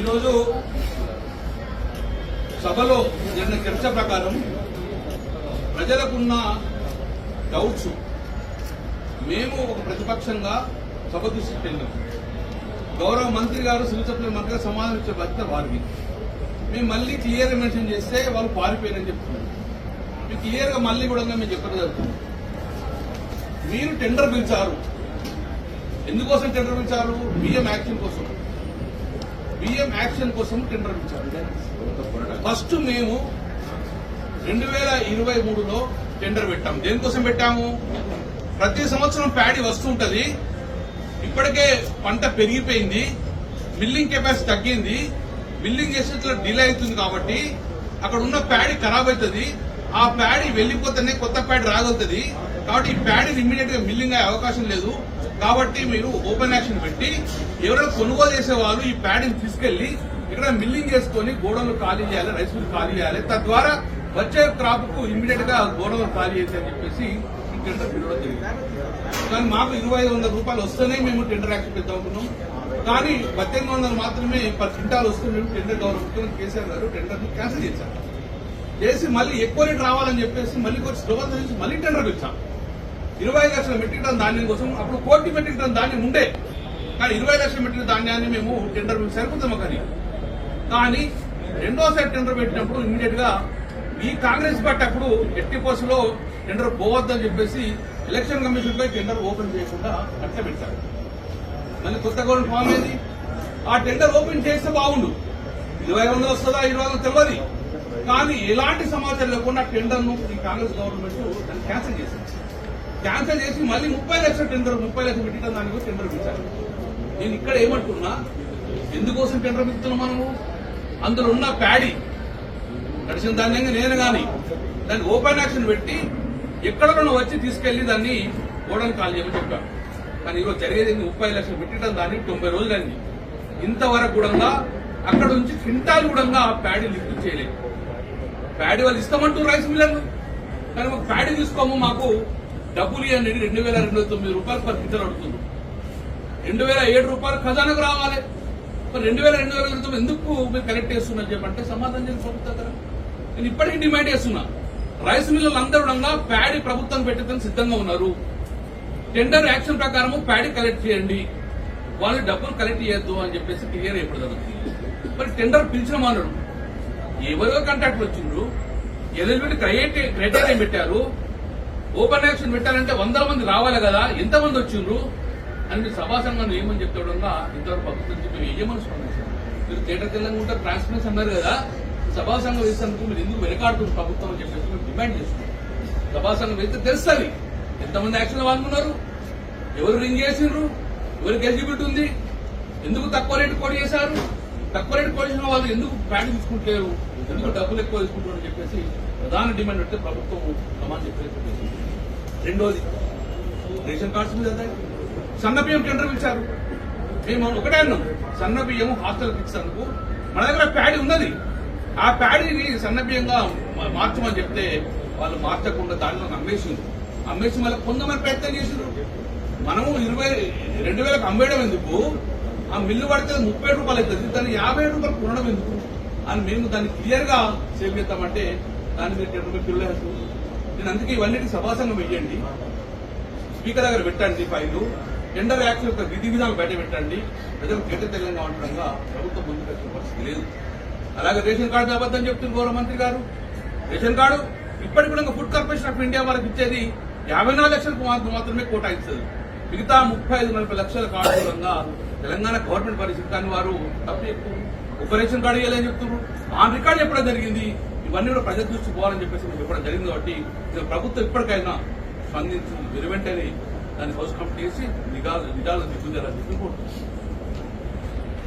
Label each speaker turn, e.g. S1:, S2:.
S1: ఈరోజు సభలో జరిగిన చర్చ ప్రకారం ప్రజలకున్న డౌట్స్ మేము ఒక ప్రతిపక్షంగా సభ దృష్టికి వెళ్ళాం గౌరవ మంత్రి గారు సివిల్ సప్లై మంత్రి గారు సమాధానం ఇచ్చే బాధ్యత వారికి మేము మళ్ళీ క్లియర్గా మెన్షన్ చేస్తే వాళ్ళు పారిపోయారని చెప్తున్నారు. మీకు క్లియర్గా మళ్ళీ కూడా మేము చెప్పడం జరుగుతుంది. మీరు టెండర్ పిలిచారు. ఎందుకోసం టెండర్ పిలిచారు? బియ్యం యాక్షన్ కోసం. బియ్యం యాక్షన్ కోసం టెండర్ పిలిచారు ఫస్ట్ మేము రెండు వేల ఇరవై మూడులో టెండర్ పెట్టాము దేనికోసం పెట్టాము? ప్రతి సంవత్సరం ప్యాడీ వస్తుంటది. ఇప్పటికే పంట పెరిగిపోయింది. మిల్లింగ్ కెపాసిటీ తగ్గింది. మిల్లింగ్ చేసేట్లో డిలే అవుతుంది కాబట్టి అక్కడ ఉన్న ప్యాడీ ఖరాబ్ అవుతుంది. ఆ ప్యాడీ వెళ్ళిపోతేనే కొత్త ప్యాడీ రాగలుగుతుంది. కాబట్టి ఈ ప్యాడీని ఇమ్మీడియట్గా మిల్లింగ్ అయ్యే అవకాశం లేదు. కాబట్టి మీరు ఓపెన్ యాక్షన్ పెట్టి ఎవరైనా కొనుగోలు చేసే వాళ్ళు ఈ ప్యాడీని తీసుకెళ్ళి ఇక్కడ మిల్లింగ్ చేసుకొని గోడలు ఖాళీ చేయాలి రైస్ మిల్ ఖాళీ చేయాలి. తద్వారా వచ్చే క్రాప్కు ఇమీడియట్గా గోడలు ఖాళీ చేసి అని చెప్పేసి ఈ టెండర్ పిలవడం జరిగింది. కానీ మాకు ఇరవై ఐదు వందల రూపాయలు వస్తేనే మేము టెండర్ యాక్షన్ పెద్దాం అనుకున్నాం కానీ పద్దెనిమిది వందలు మాత్రమే పది క్వింటాలు వస్తే మేము టెండర్ గవర్నమెంట్ కేసీఆర్ గారు టెండర్ క్యాన్సిల్ చేశారు. చేసి మళ్ళీ ఎక్కువ రేట్ రావాలని చెప్పేసి మళ్ళీ కొంచెం స్లోగన్ నుంచి మళ్ళీ టెండర్ ఇచ్చాం ఇరవై లక్షల మెట్రిక్ టన్ ధాన్యం కోసం అప్పుడు కోటి మెట్రిక్ టన్ ధాన్యం ఉండే. కానీ ఇరవై లక్షల మెట్రిక్ ధాన్యాన్ని మేము టెండర్ సరిపోతాము కానీ కానీ రెండోసారి టెండర్ పెట్టినప్పుడు ఇమీడియట్గా ఈ కాంగ్రెస్ పార్టీ అప్పుడు ఎట్టి పోస్టులో టెండర్ పోవద్దని చెప్పేసి ఎలక్షన్ కమిషన్ పై టెండర్ ఓపెన్ చేయకుండా అట్లా పెట్టారు. మళ్ళీ కొత్త గవర్నమెంట్ ఫామ్ అయింది. ఆ టెండర్ ఓపెన్ చేస్తే బాగుండు. ఇరవై వందలు వస్తుందా ఇరవై వందలు తెలియదు కానీ ఎలాంటి సమాచారం లేకుండా టెండర్ను ఈ కాంగ్రెస్ గవర్నమెంట్ దాన్ని క్యాన్సిల్ చేసింది. క్యాన్సిల్ చేసి మళ్ళీ ముప్పై లక్షల టెండర్ ముప్పై లక్షలు పెట్టడం దాని కూడా టెండర్ పిలిచారు నేను ఇక్కడ ఏమంటున్నా ఎందుకోసం టెండర్ పిలుస్తున్నాం మనము? అందులో ఉన్న ప్యాడీ గడిచిన ధాన్యంగా నేను కానీ దాన్ని ఓపెన్ యాక్షన్ పెట్టి ఎక్కడన్నా వచ్చి తీసుకెళ్ళి దాన్ని ఓడని కాల్ చేయమని చెప్పాను కానీ ఈరోజు జరిగేది ముప్పై లక్షలు పెట్టడం దానికి తొంభై రోజులైంది ఇంతవరకు కూడా అక్కడ నుంచి క్వింటాల్ కూడా ఆ ప్యాడీ లిఫ్ట్ చేయలేదు. ప్యాడీ వాళ్ళు ఇస్తామంటూ రైస్ మిల్లర్లు. కానీ మాకు ప్యాడీ తీసుకోము మాకు డబ్బులు ఇవ్వండి రెండు వేల రెండు వందల తొమ్మిది రూపాయలు పర్ లీటర్ అడుగుతుంది. రెండు వేల ఏడు రూపాయలు ఖజానాకు రావాలి. మరి రెండు వేల రెండు వేల ఇరవై తొమ్మిది ఎందుకు మీరు కలెక్ట్ చేస్తున్నారు చెప్పంటే సమాధానం చేసి ప్రభుత్వం కదా నేను ఇప్పటికీ డిమాండ్ చేస్తున్నా. రైస్ మిల్లులు అందరూ కూడా ప్యాడీ ప్రభుత్వం పెట్టేందుకు సిద్ధంగా ఉన్నారు. టెండర్ యాక్షన్ ప్రకారం ప్యాడీ కలెక్ట్ చేయండి. వాళ్ళు డబ్బులు కలెక్ట్ చేయొద్దు అని చెప్పేసి క్లియర్ అయిపోతుంది జరుగుతుంది మరి టెండర్ పిలిచిన మానడు ఎవరో కాంట్రాక్ట్లు వచ్చిండ్రు. ఎలిజిబిలిటీ క్రైటే క్రైటీరియా పెట్టారు. ఓపెన్ యాక్షన్ పెట్టాలంటే వందల మంది రావాలి కదా ఎంతమంది వచ్చిండ్రు? అని మీరు సభా ఏమని చెప్తాడంగా ఇంతవరకు ప్రభుత్వం చెప్పి ఏమని స్పందించారు మీరు థియేటర్ తెల్లంగా ఉంటారు ట్రాన్స్పరెన్సీ అన్నారు కదా సభా సంఘం వేసినందుకు మీరు ఎందుకు వెనకాడుతుంది ప్రభుత్వం అని చెప్పేసి మేము డిమాండ్ చేస్తున్నాం. సభా వెళ్తే వేస్తే తెలుస్తుంది. ఎంతమంది యాక్షన్ పాల్గొన్నారు ఎవరు రింగ్ చేసిండ్రు? ఎవరికి ఎలిజిబిలిటీ ఉంది? ఎందుకు తక్కువ రేటు కోడ్ చేశారు? తక్కువ రేటు కోడ్ చేసిన వాళ్ళు ఎందుకు ప్యాడ్ తీసుకుంటలేరు? ఎందుకు డబ్బులు ఎక్కువ తీసుకుంటారు అని చెప్పేసి ప్రధాన డిమాండ్ అంటే ప్రభుత్వం సమాన్ చెప్పేసి రెండోది. రేషన్ కార్డ్స్ మీద సన్న బియ్యం టెండర్ పిలిచారు. మేము ఒకటే అన్నాం. సన్న బియ్యం హాస్టల్కి ఇచ్చినందుకు మన దగ్గర ప్యాడీ ఉన్నది. ఆ ప్యాడీని సన్న బియ్యంగా మార్చమని చెప్తే వాళ్ళు మార్చకుండా దానిలో అమ్మేసిండ్రు అమ్మేసి మళ్ళీ కొంతమంది ప్రయత్నం చేసిండ్రు. మనము ఇరవై రెండు వేలకు అమ్మేయడం ఎందుకు? ఆ మిల్లు పడితే ముప్పై రూపాయలు అవుతుంది దాన్ని యాభై రూపాయలు కొనడం ఎందుకు? అని మేము దాన్ని క్లియర్గా సేవ్ చేస్తామంటే దాని మీద టెండర్ రూపాయలు పిల్లలు నేను అందుకే ఇవన్నీ సభాసంగం వెయ్యండి. స్పీకర్ దగ్గర పెట్టండి ఫైలు. టెండర్ యాక్ట్ యొక్క విధి విధానం బయట పెట్టండి. ప్రజలు గెట తెలంగా ఉండడంగా ప్రభుత్వం ముందుకు వచ్చిన పరిస్థితి లేదు. అలాగే రేషన్ కార్డు అబద్ధం చెప్తున్నారు గౌరవ మంత్రి గారు. రేషన్ కార్డు ఇప్పటికి కూడా ఫుడ్ కార్పొరేషన్ ఆఫ్ ఇండియా వాళ్ళకి ఇచ్చేది యాభై నాలుగు లక్షలకు మాత్రమే కోటా మిగతా ముప్పై ఐదు నలభై లక్షల కార్డు మూలంగా తెలంగాణ గవర్నమెంట్ పరిస్థితి కానీ వారు తప్పు ఎక్కువ ఒక రేషన్ కార్డు ఇవ్వాలని చెప్తున్నారు. ఆ రికార్డు చెప్పడం జరిగింది? ఇవన్నీ కూడా ప్రజల దృష్టి పోవాలని చెప్పేసి మేము చెప్పడం జరిగింది కాబట్టి ఇది ప్రభుత్వం ఇప్పటికైనా స్పందించి వెనువెంటనే దాన్ని హౌస్ కంప్లీట్ చేసి నిఘా నిజాలు దిగుదలని చెప్పి కోరుతున్నాం.